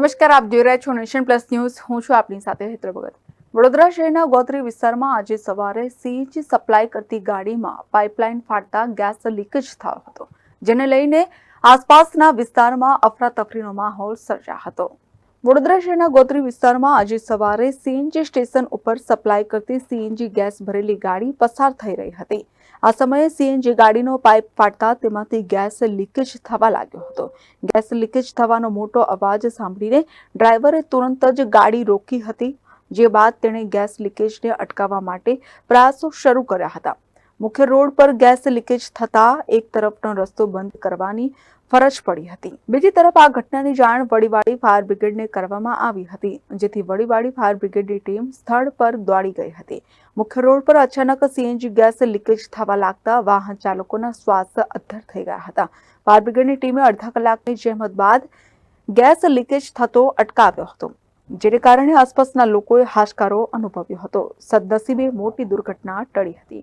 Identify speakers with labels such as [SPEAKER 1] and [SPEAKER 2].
[SPEAKER 1] નમસ્કાર, આપ જોઈ રહ્યા છો નેશન પ્લસ ન્યૂઝ. હું છું આપની સાથે હેત્ર ભગત. વડોદરા શહેરના ગોત્રી વિસ્તારમાં આજે સવારે સીએનજી સપ્લાય કરતી ગાડીમાં પાઇપલાઇન ફાટતા ગેસ લીકેજ થયો હતો, જેને લઈને આસપાસના વિસ્તારમાં અફરાતફરીનો માહોલ સર્જાયો હતો. વડોદરા શહેરના ગોત્રી વિસ્તારમાં આજે સવારે સીએનજી સ્ટેશન ઉપર સપ્લાય કરતી સીએનજી ગેસ ભરેલી ગાડી પસાર થઈ રહી હતી. આ સમયે સીએનજી ગાડીનો પાઇપ ફાટતા તેમાંથી ગેસ લીકેજ થવા લાગ્યો હતો. ગેસ લીકેજ થવાનો મોટો અવાજ સાંભળીને ડ્રાઈવરે તુરંત જ ગાડી રોકી હતી, જે બાદ તેણે ગેસ લીકેજને અટકાવવા માટે પ્રયાસો શરૂ કર્યા હતા. મુખ્ય રોડ પર ગેસ લીકેજ થતા એક તરફનો રસ્તો બંધ કરવાની ફરજ પડી હતી. બીજી તરફ આ ઘટનાની જાણ વડીવાડી ફાયર બ્રિગેડને કરવામાં આવી હતી, જેથી વડીવાડી ફાયર બ્રિગેડની ટીમ સ્થળ પર દોડી ગઈ હતી. મુખ્ય રોડ પર અચાનક સીએનજી ગેસ લીકેજ થવા લાગતા વાહન ચાલકોના શ્વાસ અદ્ધર થઈ ગયા હતા. ફાયર બ્રિગેડની ટીમે અડધા કલાકની જહેમત બાદ ગેસ લીકેજ થતો અટકાવ્યો હતો, જેને કારણે આસપાસના લોકોએ હાશકારો અનુભવ્યો હતો. સદનસીબે મોટી દુર્ઘટના ટળી હતી.